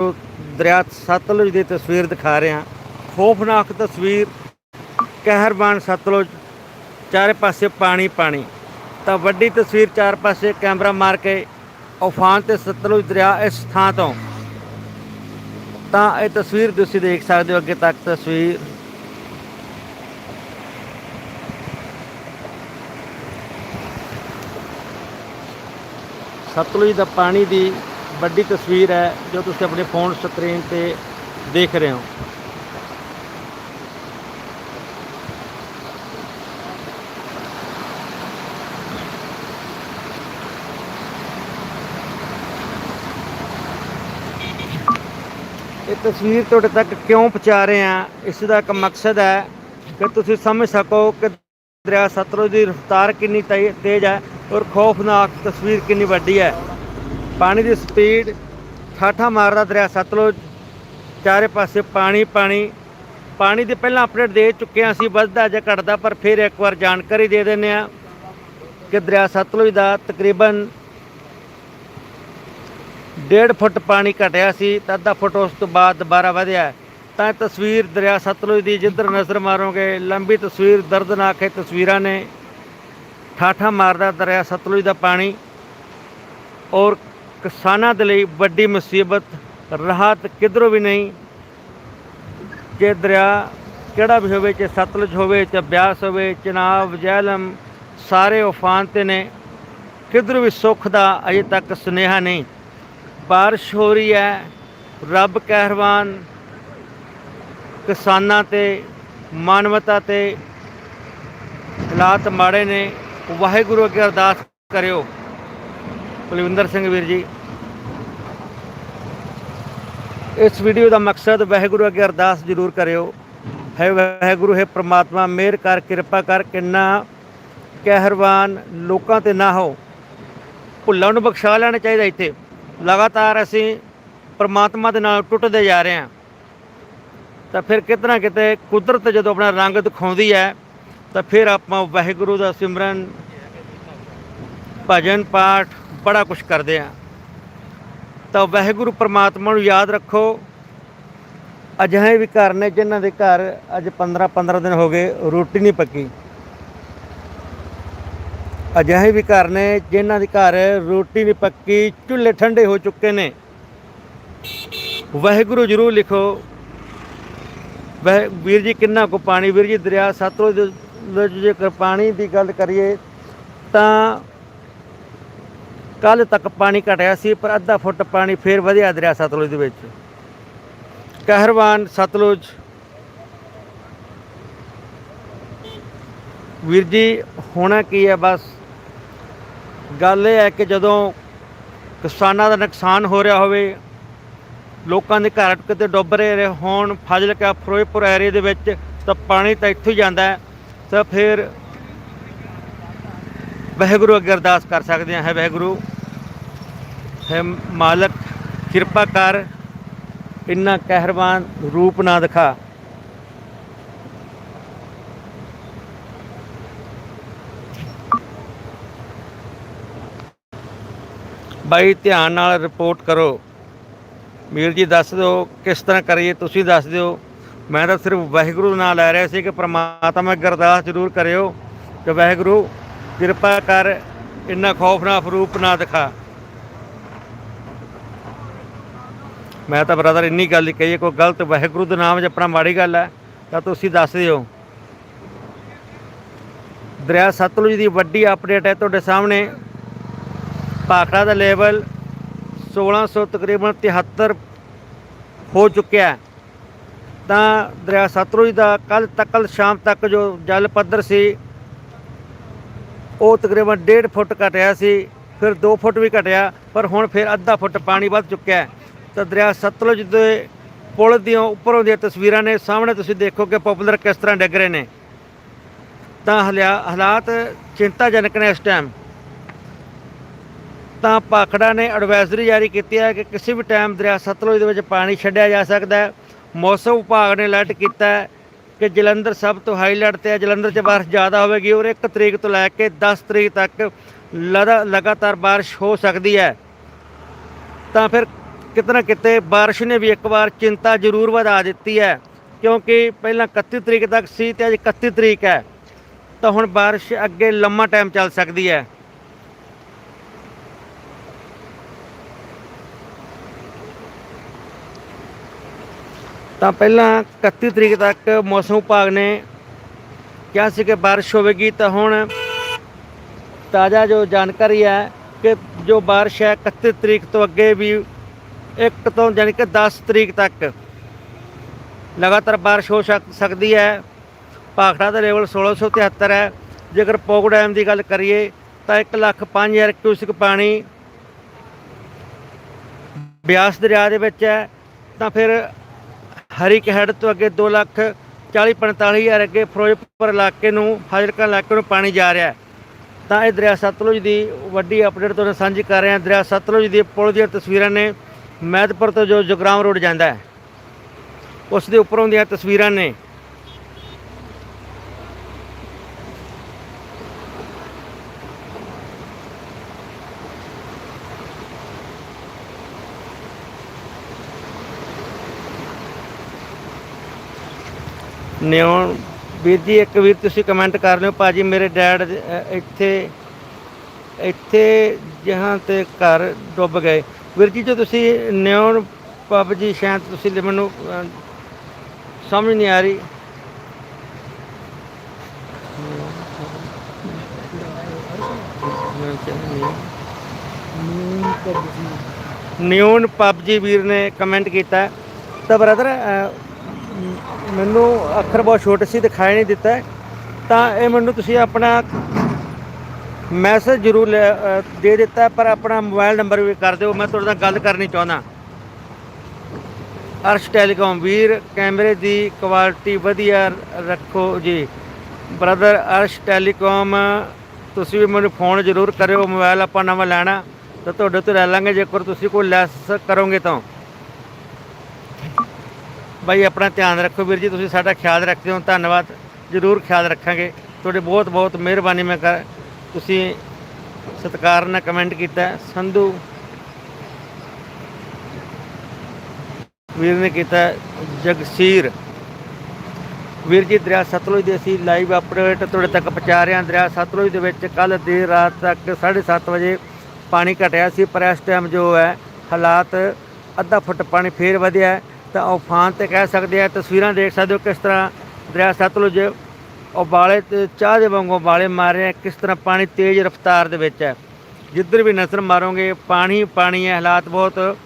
ਦਰਿਆ ਸਤਲੁਜ ਦੀ ਤਸਵੀਰ ਦਿਖਾ ਰਿਹਾ। ਹਾਂ ਖੌਫਨਾਕ ਤਸਵੀਰ। ਕਹਿਰਬਾਨ ਸਤਲੁਜ। ਚਾਰੇ ਪਾਸੇ ਪਾਣੀ ਪਾਣੀ। ਤਾਂ ਵੱਡੀ ਤਸਵੀਰ ਚਾਰ ਪਾਸੇ ਕੈਮਰਾ ਮਾਰ ਕੇ ਉਫਾਨ ਤੇ ਸਤਲੁਜ ਦਰਿਆ ਇਸ ਥਾਂ ਤੋਂ। ਤਾਂ ਇਹ ਤਸਵੀਰ ਤੁਸੀਂ ਦੇਖ ਸਕਦੇ ਹੋ ਅੱਗੇ ਤੱਕ ਤਸਵੀਰ। ਸਤਲੁਜ ਦਾ ਪਾਣੀ ਦੀ ਵੱਡੀ ਤਸਵੀਰ ਹੈ, ਜੋ ਤੁਸੀਂ ਆਪਣੇ ਫੋਨ ਸਕਰੀਨ ਤੇ ਦੇਖ ਰਹੇ ਹੋ। ਇਹ ਤਸਵੀਰ ਤੁਹਾਡੇ ਤੱਕ ਕਿਉਂ ਪਹੁੰਚਾ ਰਹੇ ਹਾਂ? ਇਸ ਦਾ ਇੱਕ ਮਕਸਦ ਹੈ ਕਿ ਤੁਸੀਂ ਸਮਝ ਸਕੋ ਕਿ ਦਰਿਆ ਸਤਲੁਜ ਦੀ ਰਫ਼ਤਾਰ ਕਿੰਨੀ ਤੇਜ਼ ਹੈ ਔਰ ਖੌਫਨਾਕ ਤਸਵੀਰ ਕਿੰਨੀ ਵੱਡੀ ਹੈ। ਪਾਣੀ ਦੀ ਸਪੀਡ ਠਾਠਾ ਮਾਰਦਾ ਦਰਿਆ ਸਤਲੁਜ ਚਾਰੇ ਪਾਸੇ ਪਾਣੀ ਪਾਣੀ। ਪਾਣੀ ਦੀ ਪਹਿਲਾਂ ਅਪਡੇਟ ਦੇ ਚੁੱਕੇ ਸੀ ਵੱਧਦਾ ਜਾਂ ਘਟਦਾ, ਪਰ ਫਿਰ ਇੱਕ ਵਾਰ ਜਾਣਕਾਰੀ ਦੇ ਦਿੰਦੇ ਹਾਂ ਕਿ ਦਰਿਆ ਸਤਲੁਜ ਦਾ ਤਕਰੀਬਨ 1.5 ਫੁੱਟ ਪਾਣੀ ਘਟਿਆ ਸੀ, ਤਾਂ ਅੱਧਾ ਫੁੱਟ ਉਸ ਤੋਂ ਬਾਅਦ ਦੁਬਾਰਾ ਵਧਿਆ। ਤਾਂ ਇਹ ਤਸਵੀਰ ਦਰਿਆ ਸਤਲੁਜ ਦੀ ਜਿੱਧਰ ਨਜ਼ਰ ਮਾਰੋਗੇ, ਲੰਬੀ ਤਸਵੀਰ, ਦਰਦਨਾਕ ਹੈ ਤਸਵੀਰਾਂ ਨੇ। ਠਾਠਾ ਮਾਰਦਾ ਦਰਿਆ ਸਤਲੁਜ ਦਾ ਪਾਣੀ ਔਰ ਕਿਸਾਨਾਂ ਦੇ ਲਈ ਵੱਡੀ ਮੁਸੀਬਤ, ਰਾਹਤ ਕਿਧਰੋਂ ਵੀ ਨਹੀਂ। ਕਿ ਦਰਿਆ ਕਿਹੜਾ ਵੀ ਹੋਵੇ, ਚਾਹੇ ਸਤਲੁਜ ਹੋਵੇ, ਚਾਹੇ ਬਿਆਸ ਹੋਵੇ, ਚਨਾਬ ਜਹਿਲਮ ਸਾਰੇ ਉਫਾਨ ਤੇ ਨੇ। ਕਿਧਰੋਂ ਵੀ ਸੁੱਖ ਦਾ ਅਜੇ ਤੱਕ ਸੁਨੇਹਾ ਨਹੀਂ। ਬਾਰਿਸ਼ ਹੋ ਰਹੀ ਹੈ, ਰੱਬ ਕਹਿਰਵਾਨ। ਕਿਸਾਨਾਂ ਤੇ, ਮਾਨਵਤਾ ਤੇ ਹਾਲਾਤ ਮਾੜੇ ਨੇ। ਵਾਹਿਗੁਰੂ ਅੱਗੇ ਅਰਦਾਸ ਕਰਿਓ। ਕੁਲਵਿੰਦਰ ਸਿੰਘ ਵੀਰ ਜੀ। ਇਸ ਵੀਡੀਓ ਦਾ ਮਕਸਦ ਵਾਹਿਗੁਰੂ ਅੱਗੇ ਅਰਦਾਸ ਜ਼ਰੂਰ ਕਰਿਓ। ਹੈ ਵਾਹਿਗੁਰੂ, ਹੈ ਪ੍ਰਮਾਤਮਾ, ਮਿਹਰ ਕਰ, ਕਿਰਪਾ ਕਰ, ਕਿੰਨਾ ਕਹਿਰਵਾਨ ਲੋਕਾਂ ਤੇ ਨਾ ਹੋ। ਭੁੱਲਾਂ ਨੂੰ ਬਖਸ਼ਾ ਲੈਣਾ ਚਾਹੀਦਾ ਇੱਥੇ। ਲਗਾਤਾਰ ਅਸੀਂ ਪ੍ਰਮਾਤਮਾ ਦੇ ਨਾਲ ਟੁੱਟਦੇ ਜਾ ਰਹੇ ਹਾਂ। ਤਾਂ ਫਿਰ ਕਿਤਨਾ ਕਿਤੇ ਕੁਦਰਤ ਜਦੋਂ ਆਪਣਾ ਰੰਗ ਦਿਖਾਉਂਦੀ ਹੈ, ਤਾਂ ਫਿਰ ਆਪਾਂ ਵਾਹਿਗੁਰੂ ਦਾ ਸਿਮਰਨ, ਭਜਨ ਪਾਠ ਬੜਾ ਕੁਝ ਕਰਦੇ ਹਾਂ ਤਾਂ ਵਾਹਿਗੁਰੂ ਪ੍ਰਮਾਤਮਾ ਨੂੰ ਯਾਦ ਰੱਖੋ। ਅਜਿਹੇ ਵੀ ਘਰ ਨੇ ਜਿਨ੍ਹਾਂ ਦੇ ਘਰ ਅੱਜ 15 15 ਦਿਨ ਹੋ ਗਏ, ਰੋਟੀ ਨਹੀਂ ਪੱਕੀ। ਅਜਿਹੇ ਵੀ ਘਰ ਨੇ ਜਿਨ੍ਹਾਂ ਦੇ ਘਰ ਰੋਟੀ ਨਹੀਂ ਪੱਕੀ, ਚੁੱਲ੍ਹੇ ਠੰਡੇ ਹੋ ਚੁੱਕੇ ਨੇ। ਵਾਹਿਗੁਰੂ ਜਰੂਰ ਲਿਖੋ। ਵਹਿ, ਵੀਰ ਜੀ ਕਿੰਨਾ ਕੋ ਪਾਣੀ, ਵੀਰ ਜੀ ਦਰਿਆ, ਸਤਲੁਜ ਦੇ ਵਿੱਚ ਜੇਕਰ ਪਾਣੀ ਦੀ ਗੱਲ ਕਰੀਏ, ਤਾਂ ਕੱਲ ਤੱਕ ਪਾਣੀ ਘਟਿਆ ਸੀ, ਪਰ ਅੱਧਾ ਫੁੱਟ ਪਾਣੀ ਫੇਰ ਵਧਿਆ ਦਰਿਆ ਸਤਲੁਜ ਦੇ ਵਿੱਚ। ਕਹਿਰਵਾਨ, ਸਤਲੁਜ। ਵੀਰ ਜੀ, ਹੋਣਾ ਕੀ ਹੈ? ਬਸ ਗੱਲ ਇਹ ਹੈ ਕਿ ਜਦੋਂ ਕਿਸਾਨਾਂ ਦਾ ਨੁਕਸਾਨ ਹੋ ਰਿਹਾ ਹੋਵੇ, ਲੋਕਾਂ ਦੇ ਘਰ ਕਿਤੇ ਡੁੱਬ ਰਹੇ ਹੋਣ ਫਾਜ਼ਿਲਕਾ ਫਿਰੋਜ਼ਪੁਰ ਏਰੀਏ ਦੇ ਵਿੱਚ ਤਾਂ ਪਾਣੀ ਤਾਂ ਇੱਥੋਂ ਹੀ ਜਾਂਦਾ ਹੈ, ਤਾਂ ਫਿਰ ਵਾਹਿਗੁਰੂ ਅੱਗੇ ਅਰਦਾਸ ਕਰ ਸਕਦੇ ਹਾਂ, ਹੈ ਵਾਹਿਗੁਰੂ। ਹੈ ਮਾਲਕ, ਕਿਰਪਾ ਕਰ ਇੰਨਾ ਕਹਿਰਵਾਨ ਰੂਪ ਨਾ ਦਿਖਾ। ਬਾਈ, ਧਿਆਨ ਨਾਲ ਰਿਪੋਰਟ ਕਰੋ। ਵੀਰ ਜੀ, ਦੱਸ ਦਿਓ, ਕਿਸ ਤਰ੍ਹਾਂ ਕਰੀਏ, ਤੁਸੀਂ ਦੱਸ ਦਿਓ। ਮੈਂ ਤਾਂ ਸਿਰਫ ਵਾਹਿਗੁਰੂ ਦਾ ਲੈ ਰਿਹਾ ਸੀ ਕਿ ਪ੍ਰਮਾਤਮਾ ਅੱਗੇ ਅਰਦਾਸ ਜ਼ਰੂਰ ਕਰਿਓ। ਕਿ ਵਾਹਿਗੁਰੂ, ਕਿਰਪਾ ਕਰ ਇੰਨਾ ਖੌਫਨਾਕ ਰੂਪ ਨਾ ਦਿਖਾ। ਮੈਂ ਤਾਂ ਬ੍ਰਦਰ ਇੰਨੀ ਗੱਲ ਹੀ ਕਹੀ ਕੋਈ ਗਲਤ ਵਾਹਿਗੁਰੂ ਦਾ ਨਾਮ ਜਪਣਾ ਮਾੜੀ ਗੱਲ ਹੈ, ਤਾਂ ਤੁਸੀਂ ਦੱਸ ਦਿਓ। ਦਰਿਆ ਸਤਲੁਜ ਦੀ ਵੱਡੀ ਅਪਡੇਟ ਹੈ ਤੁਹਾਡੇ ਸਾਹਮਣੇ। ਭਾਖੜਾ ਦਾ ਲੈਵਲ 1600 ਤਕਰੀਬਨ 73 ਹੋ ਚੁੱਕਿਆ ਤਾਂ ਦਰਿਆ ਸਤਲੁਜ ਦਾ ਕੱਲ ਤੱਕਲ ਸ਼ਾਮ ਤੱਕ ਜੋ ਜਲ ਪੱਧਰ ਸੀ, ਉਹ ਤਕਰੀਬਨ 1.5 ਫੁੱਟ ਘਟਿਆ ਸੀ, ਫਿਰ 2 ਫੁੱਟ ਵੀ ਘਟਿਆ, ਪਰ ਹੁਣ ਫਿਰ ਅੱਧਾ ਫੁੱਟ ਪਾਣੀ ਵੱਧ ਚੁੱਕਿਆ ਹੈ। ਤਾਂ ਦਰਿਆ ਸਤਲੁਜ ਦੇ ਪੁਲ ਦੀਆਂ ਉੱਪਰੋਂ ਦੀਆਂ ਤਸਵੀਰਾਂ ਨੇ। ਸਾਹਮਣੇ ਤੁਸੀਂ ਦੇਖੋ ਕਿ ਪਪੂਲਰ ਕਿਸ ਤਰ੍ਹਾਂ ਡਿੱਗ ਰਹੇ ਨੇ। ਤਾਂ ਹਲਿਆ- ਹਾਲਾਤ ਚਿੰਤਾਜਨਕ ਨੇ ਇਸ ਟਾਈਮ। ਤਾਂ ਪਾਖੜਾ ਨੇ ਐਡਵਾਈਜ਼ਰੀ ਜਾਰੀ ਕੀਤੀ ਹੈ ਕਿ ਕਿਸੇ ਵੀ ਟਾਈਮ ਦਰਿਆ ਸਤਲੁਜ ਦੇ ਵਿੱਚ ਪਾਣੀ ਛੱਡਿਆ ਜਾ ਸਕਦਾ ਹੈ। ਮੌਸਮ ਵਿਭਾਗ ਨੇ ਅਲਰਟ ਕੀਤਾ ਹੈ ਕਿ ਜਲੰਧਰ ਸਭ ਤੋਂ ਹਾਈ ਅਲਰਟ ਤੇ ਹੈ। ਜਲੰਧਰ 'ਚ ਬਾਰਿਸ਼ ਜ਼ਿਆਦਾ ਹੋਵੇਗੀ ਔਰ 1 ਤਰੀਕ ਤੋਂ ਲੈ ਕੇ 10 ਤਰੀਕ ਤੱਕ ਲਗਾ- ਲਗਾਤਾਰ ਬਾਰਿਸ਼ ਹੋ ਸਕਦੀ ਹੈ। ਤਾਂ ਫਿਰ ਕਿਤੇ ਨਾ ਕਿਤੇ ਬਾਰਿਸ਼ ਨੇ ਵੀ ਇੱਕ ਵਾਰ ਚਿੰਤਾ ਜ਼ਰੂਰ ਵਧਾ ਦਿੱਤੀ ਹੈ, ਕਿਉਂਕਿ ਪਹਿਲਾਂ 31 ਤਰੀਕ ਤੱਕ ਸੀ ਤੇ ਅੱਜ 31 ਤਰੀਕ ਹੈ, ਤਾਂ ਹੁਣ ਬਾਰਿਸ਼ ਅੱਗੇ ਲੰਮਾ ਟਾਈਮ ਚੱਲ ਸਕਦੀ ਹੈ। ਤਾਂ ਪਹਿਲਾਂ 31 ਤਰੀਕ ਤੱਕ ਮੌਸਮ ਵਿਭਾਗ ਨੇ ਕਿਹਾ ਸੀ ਕਿ ਬਾਰਿਸ਼ ਹੋਵੇਗੀ, ਤਾਂ ਹੁਣ ਤਾਜ਼ਾ ਜੋ ਜਾਣਕਾਰੀ ਹੈ ਕਿ ਜੋ ਬਾਰਿਸ਼ ਹੈ 31 ਤਰੀਕ ਤੋਂ ਅੱਗੇ ਵੀ ਇੱਕ ਤੋਂ ਯਾਨੀ ਕਿ 10 ਤਰੀਕ ਤੱਕ। ਲਗਾਤਾਰ ਬਾਰਿਸ਼ ਹੋ ਸਕਦੀ ਹੈ। ਭਾਖੜਾ ਦਾ ਲੈਵਲ 1673 ਹੈ। ਜੇਕਰ ਪੋਗ ਡੈਮ ਦੀ ਗੱਲ ਕਰੀਏ, ਤਾਂ 1 ਲੱਖ 5000 ਕਿਊਸਿਕ ਪਾਣੀ ਬਿਆਸ ਦਰਿਆ ਦੇ ਵਿੱਚ ਹੈ। ਤਾਂ ਫਿਰ ਹਰੀ ਹੈਡ ਤੋਂ ਅੱਗੇ 2 ਲੱਖ 40 45 ਹਜ਼ਾਰ ਅੱਗੇ ਫਿਰੋਜ਼ਪੁਰ ਇਲਾਕੇ ਨੂੰ ਫਾਜ਼ਿਲਕਾ ਇਲਾਕੇ ਨੂੰ ਪਾਣੀ ਜਾ ਰਿਹਾ ਤਾਂ ਇਹ ਦਰਿਆ ਸਤਲੁਜ ਦੀ ਵੱਡੀ ਅਪਡੇਟ ਤੁਹਾਨੂੰ ਸਾਂਝੀ ਕਰ ਰਹੇ ਹਾਂ। ਦਰਿਆ ਸਤਲੁਜ ਦੀ ਪੁਲ ਦੀਆਂ ਤਸਵੀਰਾਂ ਨੇ। ਮਹਿਦਪੁਰ ਤੋਂ ਜੋ ਜਗਰਾਮ ਰੋਡ ਜਾਂਦਾ ਹੈ, ਉਸ ਦੇ ਉੱਪਰੋਂ ਦੀਆਂ ਤਸਵੀਰਾਂ ਨੇ। ਨਿਉ ਵੀਰ ਜੀ, ਇੱਕ ਵੀਰ ਤੁਸੀਂ ਕਮੈਂਟ ਕਰ ਲਿਓ, ਭਾਜੀ ਮੇਰੇ ਡੈਡ ਇੱਥੇ ਇੱਥੇ ਜਹਾਂ ਤੇ ਘਰ ਡੁੱਬ ਗਏ। ਵੀਰ ਜੀ, ਜੋ ਤੁਸੀਂ ਨਿਉਨ ਪਬ ਜੀ ਸ਼ਾਇਦ ਤੁਸੀਂ ਮੈਨੂੰ ਸਮਝ ਨਹੀਂ ਆ ਰਹੀ। ਨਿਊਨ ਪਬਜੀ ਵੀਰ ਨੇ ਕਮੈਂਟ ਕੀਤਾ। ਤਾਂ ਬ੍ਰਦਰ ਮੈਨੂੰ ਅੱਖਰ ਬਹੁਤ ਛੋਟੇ ਸੀ, ਦਿਖਾਈ ਨਹੀਂ ਦਿੱਤਾ। ਤਾਂ ਇਹ ਮੈਨੂੰ ਤੁਸੀਂ ਆਪਣਾ ਮੈਸੇਜ ਜ਼ਰੂਰ ਲੈ- ਅ, ਦੇ ਦਿੱਤਾ ਪਰ ਆਪਣਾ ਮੋਬਾਈਲ ਨੰਬਰ ਵੀ ਕਰ ਦਿਓ ਮੈਂ ਤੁਹਾਡੇ ਨਾਲ ਗੱਲ ਕਰਨੀ ਚਾਹੁੰਦਾ। ਅਰਸ਼ ਟੈਲੀਕਾਮ ਵੀਰ ਕੈਮਰੇ ਦੀ ਕੁਆਲਿਟੀ ਵਧੀਆ ਰੱਖੋ ਜੀ। ਬ੍ਰਦਰ ਅਰਸ਼ ਟੈਲੀਕਾਮ ਤੁਸੀਂ ਵੀ ਮੈਨੂੰ ਫੋਨ ਜ਼ਰੂਰ ਕਰਿਓ ਮੋਬਾਈਲ ਆਪਾਂ ਨਵਾਂ ਲੈਣਾ ਤਾਂ ਤੁਹਾਡੇ ਤੋਂ ਲੈ ਲਾਂਗੇ ਜੇਕਰ ਤੁਸੀਂ ਕੋਈ ਲੈਸ ਕਰੋਗੇ ਤਾਂ। ਬਾਈ ਆਪਣਾ ਧਿਆਨ ਰੱਖੋ ਵੀਰ ਜੀ ਤੁਸੀਂ ਸਾਡਾ ਖਿਆਲ ਰੱਖਦੇ ਹੋ ਧੰਨਵਾਦ ਜ਼ਰੂਰ ਖਿਆਲ ਰੱਖਾਂਗੇ। ਤੁਹਾਡੀ ਬਹੁਤ ਬਹੁਤ ਮਿਹਰਬਾਨੀ ਮੈਂ ਕਰ ਤੁਸੀਂ ਸਤਿਕਾਰ ਨਾਲ ਕਮੈਂਟ ਕੀਤਾ ਸੰਧੂ ਵੀਰ ਨੇ ਕੀਤਾ ਜਗਸੀਰ। ਵੀਰ ਜੀ, ਦਰਿਆ ਸਤਲੁਜ ਦੇ ਅਸੀਂ ਲਾਈਵ ਅਪਡੇਟ ਤੁਹਾਡੇ ਤੱਕ ਪਹੁੰਚਾ ਰਹੇ ਹਾਂ। ਦਰਿਆ ਸਤਲੁਜ ਦੇ ਵਿੱਚ ਕੱਲ ਦੇਰ ਰਾਤ ਤੱਕ 7:30 ਵਜੇ ਪਾਣੀ ਘਟਿਆ ਸੀ, ਪਰ ਇਸ ਟਾਈਮ ਜੋ ਹੈ, ਹਾਲਾਤ ਅੱਧਾ ਫੁੱਟ ਪਾਣੀ ਫੇਰ ਵਧਿਆ ਤਾਂ ਉਫਾਨ ਤੇ ਕਹਿ ਸਕਦੇ ਆ ਤਸਵੀਰਾਂ ਦੇਖ ਸਕਦੇ ਹੋ ਕਿਸ ਤਰ੍ਹਾਂ ਦਰਿਆ ਸਤਲੁਜ ਉਬਾਲੇ ਤੇ ਚਾਹ ਦੇ ਵਾਂਗੂ ਉਬਾਲੇ ਮਾਰ ਰਿਹਾ ਕਿਸ ਤਰ੍ਹਾਂ ਪਾਣੀ ਤੇਜ਼ ਰਫ਼ਤਾਰ ਦੇ ਵਿੱਚ ਹੈ। ਜਿੱਧਰ ਵੀ ਨਜ਼ਰ ਮਾਰੋਗੇ, ਪਾਣੀ ਪਾਣੀ ਹੈ ਹਾਲਾਤ ਬਹੁਤ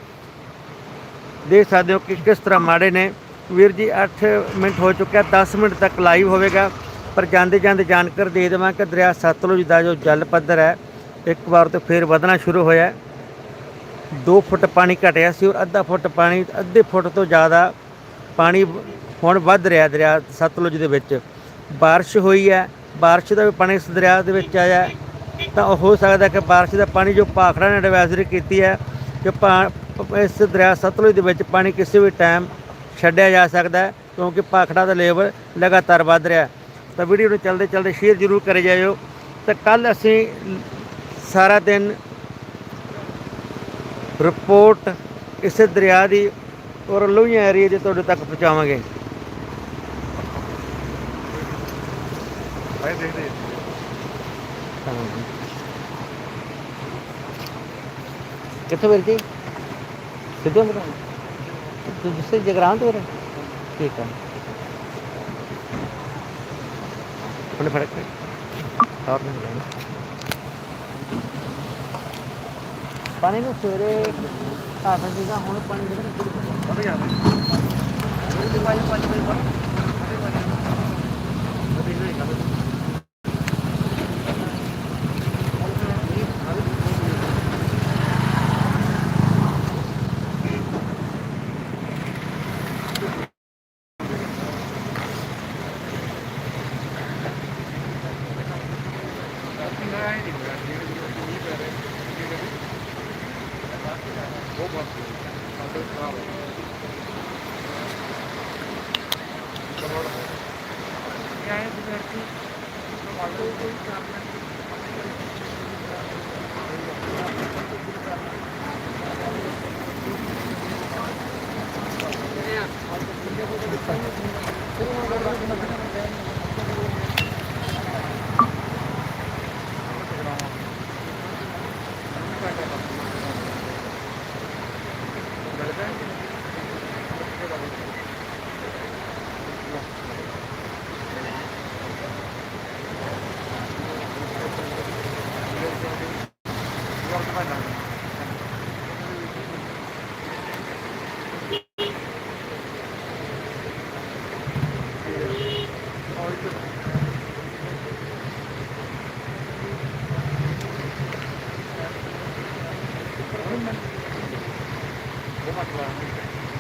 ਦੇਖ ਸਕਦੇ ਹੋ ਕਿ ਕਿਸ ਤਰ੍ਹਾਂ ਮਾੜੇ ਨੇ। ਵੀਰ ਜੀ 8 ਮਿੰਟ ਹੋ ਚੁੱਕਿਆ 10 ਮਿੰਟ ਤੱਕ ਲਾਈਵ ਹੋਵੇਗਾ। ਪਰ ਜਾਂਦੇ ਜਾਂਦੇ ਜਾਣਕਾਰੀ ਦੇ ਦੇਵਾਂ ਕਿ ਦਰਿਆ ਸਤਲੁਜ ਦਾ ਜੋ ਜਲ ਪੱਧਰ ਹੈ, ਇੱਕ ਵਾਰ ਤੋਂ ਫੇਰ ਵਧਣਾ ਸ਼ੁਰੂ ਹੋਇਆ ਹੈ। 2 ਫੁੱਟ ਪਾਣੀ ਘਟਿਆ ਸੀ ਔਰ ਅੱਧਾ ਫੁੱਟ ਪਾਣੀ, ਅੱਧੇ ਫੁੱਟ ਤੋਂ ਜ਼ਿਆਦਾ ਪਾਣੀ ਹੁਣ ਵੱਧ ਰਿਹਾ ਦਰਿਆ ਸਤਲੁਜ ਦੇ ਵਿੱਚ। ਬਾਰਿਸ਼ ਹੋਈ ਹੈ, ਬਾਰਿਸ਼ ਦਾ ਵੀ ਪਾਣੀ ਇਸ ਦਰਿਆ ਦੇ ਵਿੱਚ ਆਇਆ ਤਾਂ ਉਹ ਹੋ ਸਕਦਾ ਕਿ ਬਾਰਿਸ਼ ਦਾ ਪਾਣੀ ਜੋ ਭਾਖੜਾ ਨੇ ਐਡਵਾਈਜ਼ਰੀ ਕੀਤੀ ਹੈ, ਕਿ ਪਾ- ਇਸ ਦਰਿਆ ਸਤਲੁਜ ਦੇ ਵਿੱਚ ਪਾਣੀ ਕਿਸੇ ਵੀ ਟਾਈਮ ਛੱਡਿਆ ਜਾ ਸਕਦਾ ਕਿਉਂਕਿ ਭਾਖੜਾ ਦਾ ਲੈਵਲ ਲਗਾਤਾਰ ਵੱਧ ਰਿਹਾ ਤਾਂ ਵੀਡੀਓ ਨੂੰ ਚਲਦੇ ਚਲਦੇ ਸ਼ੇਅਰ ਜ਼ਰੂਰ ਕਰੇ ਜਾਇਓ। ਤਾਂ ਕੱਲ ਅਸੀਂ ਸਾਰਾ ਦਿਨ ਰਿਪੋਰਟ ਇਸੇ ਦਰਿਆ ਦੀ ਔਰ ਲੋਹੀਆਂ ਏਰੀਏ ਦੇ ਤੁਹਾਡੇ ਤੱਕ ਪਹੁੰਚਾਵਾਂਗੇ। ਭਾਈ ਦੇਖਦੇ ਕਿੱਥੋਂ ਵੀਰ ਜੀ? ਸਿੱਧੂ ਮੇਰਾ ਤੁਸੀਂ ਜਗਰਾਂ ਤੋਂ ਵੀਰ? ਠੀਕ ਹੈ ਉਹਨੇ ਫੜਕ ਹੋਰ ਨਹੀਂ ਲੈਣਾ ਪਾਣੀ ਨੂੰ ਸਵੇਰੇ ਆਸਾਂ ਜੀਗਾ ਹੁਣ ਪਾਣੀ ਦੇ ਪਤਾ ਹੈ ਬਜ਼ੁਰਗ ਕੋਈ ਕੰਮ ごまとは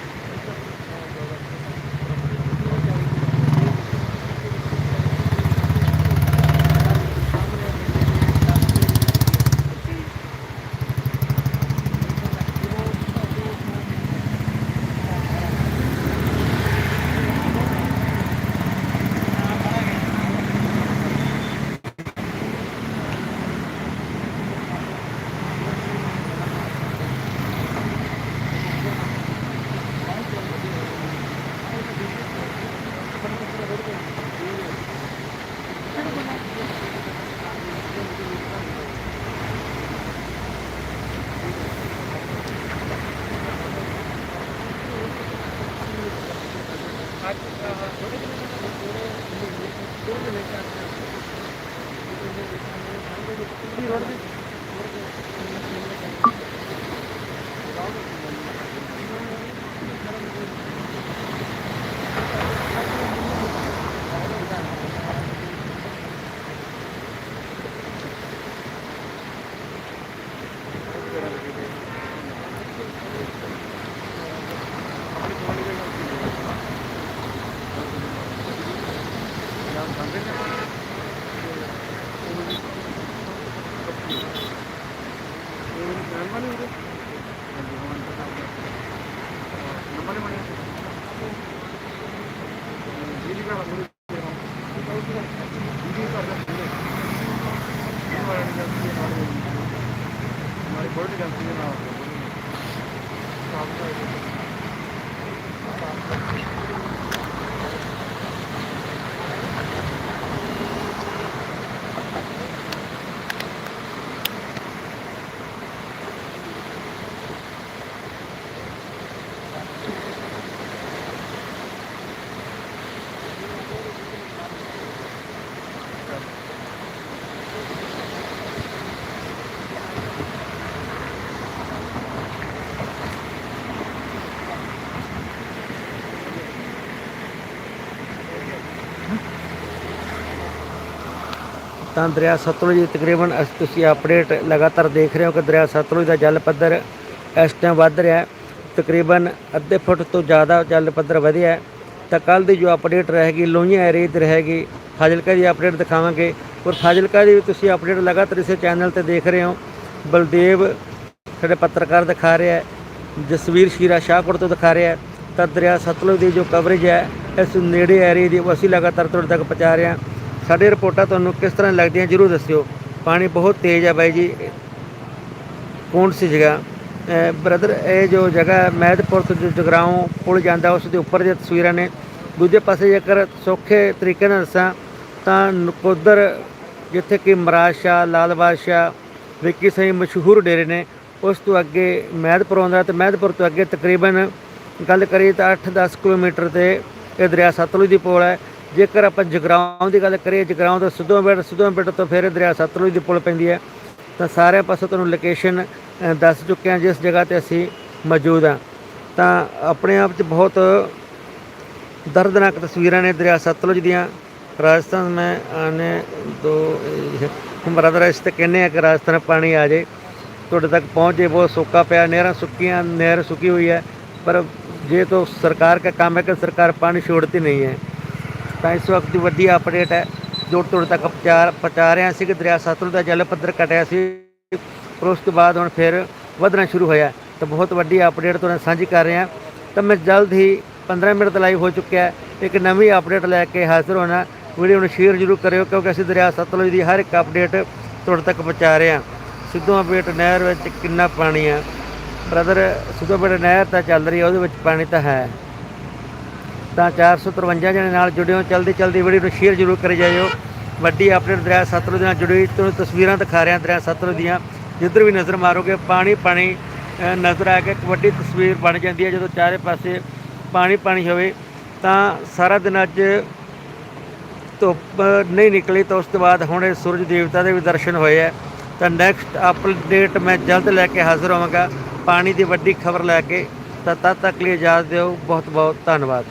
これもね。ਤਾਂ ਦਰਿਆ ਸਤਲੁਜ ਦੀ ਤਕਰੀਬਨ ਅਸ- ਤੁਸੀਂ ਅਪਡੇਟ ਲਗਾਤਾਰ ਦੇਖ ਰਹੇ ਹੋ ਕਿ ਦਰਿਆ ਸਤਲੁਜ ਦਾ ਜਲ ਪੱਧਰ ਇਸ ਟਾਈਮ ਵੱਧ ਰਿਹਾ ਤਕਰੀਬਨ ਅੱਧੇ ਫੁੱਟ ਤੋਂ ਜ਼ਿਆਦਾ ਜਲ ਪੱਧਰ ਵਧਿਆ ਤਾਂ ਕੱਲ ਦੀ ਜੋ ਅਪਡੇਟ ਰਹੇਗੀ, ਲੋਹੀਆਂ ਏਰੀਆ ਦੀ ਰਹੇਗੀ, ਫਾਜ਼ਿਲਕਾ ਦੀ ਅਪਡੇਟ ਦਿਖਾਵਾਂਗੇ। ਔਰ ਫਾਜ਼ਿਲਕਾ ਦੀ ਵੀ ਤੁਸੀਂ ਅਪਡੇਟ ਲਗਾਤਾਰ ਇਸੇ ਚੈਨਲ ਤੇ ਦੇਖ ਰਹੇ ਹੋ। ਬਲਦੇਵ ਸਾਡੇ ਪੱਤਰਕਾਰ ਦਿਖਾ ਰਿਹਾ ਹੈ, ਜਸਵੀਰ ਸ਼ੀਰਾ ਸ਼ਾਹਪੁਰ ਤੋਂ ਦਿਖਾ ਰਿਹਾ ਹੈ। ਤਾਂ ਦਰਿਆ ਸਤਲੁਜ ਦੀ ਜੋ ਕਵਰੇਜ ਹੈ, ਇਸ ਨੇੜੇ ਏਰੀਆ ਦੀ ਉਹ ਅਸੀਂ ਲਗਾਤਾਰ ਤੁਹਾਡੇ ਤੱਕ ਪਹੁੰਚਾ ਰਹੇ ਹਾਂ। ਸਾਡੀ ਰਿਪੋਰਟਾਂ ਤੁਹਾਨੂੰ ਕਿਸ ਤਰ੍ਹਾਂ ਲੱਗਦੀਆਂ ਜਰੂਰ ਦੱਸਿਓ। ਪਾਣੀ ਬਹੁਤ ਤੇਜ਼ ਆ ਬਾਈ ਜੀ। ਕੌਣ ਸੀ ਜਗ੍ਹਾ? ਬ੍ਰਦਰ ਇਹ ਜੋ ਜਗ੍ਹਾ ਹੈ, ਮਹਿਦਪੁਰ ਤੋਂ ਜੋ ਜਗਰਾਉਂ ਪੁਲ ਜਾਂਦਾ ਉਸ ਦੇ ਉੱਪਰ ਦੀਆਂ ਤਸਵੀਰਾਂ ਨੇ। ਦੂਜੇ ਪਾਸੇ ਜੇਕਰ ਸੌਖੇ ਤਰੀਕੇ ਨਾਲ ਦੱਸਾਂ ਤਾਂ ਨਕੋਦਰ ਜਿੱਥੇ ਕਿ ਮਰਾਜ ਲਾਲ ਬਾਦਸ਼ਾਹ ਵਿੱਕੀ ਸਿੰਘ ਮਸ਼ਹੂਰ ਡੇਰੇ ਨੇ ਉਸ ਤੋਂ ਅੱਗੇ ਮਹਿਦਪੁਰ ਆਉਂਦਾ ਤੇ ਮਹਿਦਪੁਰ ਤੋਂ ਅੱਗੇ ਤਕਰੀਬਨ ਗੱਲ ਕਰੀਏ ਤਾਂ 8-10 ਕਿਲੋਮੀਟਰ ਤੇ ਇਹ ਦਰਿਆ ਸਤਲੁਜ ਦੀ ਪੁਲ ਹੈ। ਜੇਕਰ ਆਪਾਂ ਜਗਰਾਉਂ ਦੀ ਗੱਲ ਕਰੀਏ ਜਗਰਾਉਂ ਤੋਂ ਸਿੱਧੋਂ ਬੇਟ ਸਿੱਧੋਂ ਬੇਟ ਤੋਂ ਫਿਰ ਇਹ ਦਰਿਆ ਸਤਲੁਜ ਦੀ ਪੁਲ ਪੈਂਦੀ ਹੈ ਤਾਂ ਸਾਰੇ ਪਾਸੇ ਤੁਹਾਨੂੰ ਲੋਕੇਸ਼ਨ ਅ, ਦੱਸ ਚੁੱਕੇ ਹਾਂ ਜਿਸ ਜਗ੍ਹਾ ਤੇ ਅਸੀਂ ਮੌਜੂਦ ਹਾਂ ਤਾਂ ਆਪਣੇ ਆਪ 'ਚ ਬਹੁਤ ਦਰਦਨਾਕ ਤਸਵੀਰਾਂ ਨੇ ਦਰਿਆ ਸਤਲੁਜ ਦੀਆਂ ਰਾਜਸਥਾਨ ਮੈਂ ਆਨੇ ਦੋ ਬਰਦਰ ਇਸ ਤੇ ਕਹਿੰਦੇ ਆ ਕਿ ਰਾਜਸਥਾਨ ਪਾਣੀ ਆ ਜੇ ਤੁਹਾਡੇ ਤੱਕ ਪਹੁੰਚ ਜੇ ਬਹੁਤ ਸੁੱਕਾ ਪਿਆ ਨਹਿਰਾਂ ਸੁੱਕੀਆਂ ਨਹਿਰ ਸੁੱਕੀ हुई है पर ये तो सरकार का काम है कि सरकार पानी छोड़ती नहीं है ਤਾਂ ਇਸ ਵਕਤ ਦੀ ਵੱਡੀ ਅਪਡੇਟ ਹੈ, ਜੋ ਤੁਹਾਡੇ ਤੱਕ ਪਹੁੰਚਾ ਪਹੁੰਚਾ ਰਹੇ ਸੀ ਕਿ ਦਰਿਆ ਸਤਲੁਜ ਦਾ ਜਲ ਪੱਧਰ ਘਟਿਆ ਸੀ, ਪਰ ਉਸ ਤੋਂ ਬਾਅਦ ਹੁਣ ਫਿਰ ਵਧਣਾ ਸ਼ੁਰੂ ਹੋਇਆ ਤਾਂ ਬਹੁਤ ਵੱਡੀ ਅਪਡੇਟ ਤੁਹਾਡੇ ਸਾਂਝੀ ਕਰ ਰਹੇ ਹਾਂ। ਤਾਂ ਮੈਂ ਜਲਦ ਹੀ 15 ਮਿੰਟ ਲਾਈਵ ਹੋ ਚੁੱਕਿਆ ਇੱਕ ਨਵੀਂ ਅਪਡੇਟ ਲੈ ਕੇ ਹਾਜ਼ਰ ਹੋਣਾ ਵੀਡੀਓ ਨੂੰ ਸ਼ੇਅਰ ਜ਼ਰੂਰ ਕਰਿਓ, ਕਿਉਂਕਿ ਅਸੀਂ ਦਰਿਆ ਸਤਲੁਜ ਦੀ ਹਰ ਇੱਕ ਅਪਡੇਟ ਤੁਹਾਡੇ ਤੱਕ ਪਹੁੰਚਾ ਰਹੇ ਹਾਂ। ਸਿੱਧੂਆਂ ਬੇਟ ਨਹਿਰ ਵਿੱਚ ਕਿੰਨਾ ਪਾਣੀ ਆ ਬ੍ਰਦਰ ਸਿੱਧੂਆਂ ਬੇਟ ਨਹਿਰ ਤਾਂ ਚੱਲ ਰਹੀ ਹੈ, ਉਹਦੇ ਵਿੱਚ ਪਾਣੀ ਤਾਂ ਹੈ। ਤਾਂ 453 ਜਣੇ ਨਾਲ ਜੁੜਿਓ। ਚਲਦੀ ਚਲਦੀ ਵੀਡੀਓ ਨੂੰ ਸ਼ੇਅਰ ਜ਼ਰੂਰ ਕਰੀ ਜਾਇਓ। ਵੱਡੀ ਅਪਡੇਟ ਦਰਿਆ ਸਤਲੁਜ ਨਾਲ ਜੁੜੀ ਤੁਹਾਨੂੰ ਤਸਵੀਰਾਂ ਦਿਖਾ ਰਿਹਾ ਦਰਿਆ ਸਤਲੁਜ ਦੀਆਂ। ਜਿੱਧਰ ਵੀ ਨਜ਼ਰ ਮਾਰੋਗੇ, ਪਾਣੀ ਪਾਣੀ ਨਜ਼ਰ ਆ ਕੇ ਇੱਕ ਵੱਡੀ ਤਸਵੀਰ ਬਣ ਜਾਂਦੀ ਹੈ। ਜਦੋਂ ਚਾਰੇ ਪਾਸੇ ਪਾਣੀ ਪਾਣੀ ਹੋਵੇ, ਤਾਂ ਸਾਰਾ ਦਿਨ ਅੱਜ ਧੁੱਪ ਨਹੀਂ ਨਿਕਲੀ। ਤਾਂ ਉਸ ਤੋਂ ਬਾਅਦ ਹੁਣ ਇਹ ਸੂਰਜ ਦੇਵਤਾ ਦੇ ਵੀ ਦਰਸ਼ਨ ਹੋਏ ਹੈ। ਤਾਂ ਨੈਕਸਟ ਅਪਡੇਟ ਮੈਂ ਜਲਦ ਲੈ ਕੇ ਹਾਜ਼ਰ ਹੋਵਾਂਗਾ। ਪਾਣੀ ਦੀ ਵੱਡੀ ਖਬਰ ਲੈ ਕੇ। ਤਾਂ ਤਦ ਤੱਕ ਲਈ ਇਜਾਜ਼ਤ ਦਿਓ। ਬਹੁਤ ਬਹੁਤ ਧੰਨਵਾਦ।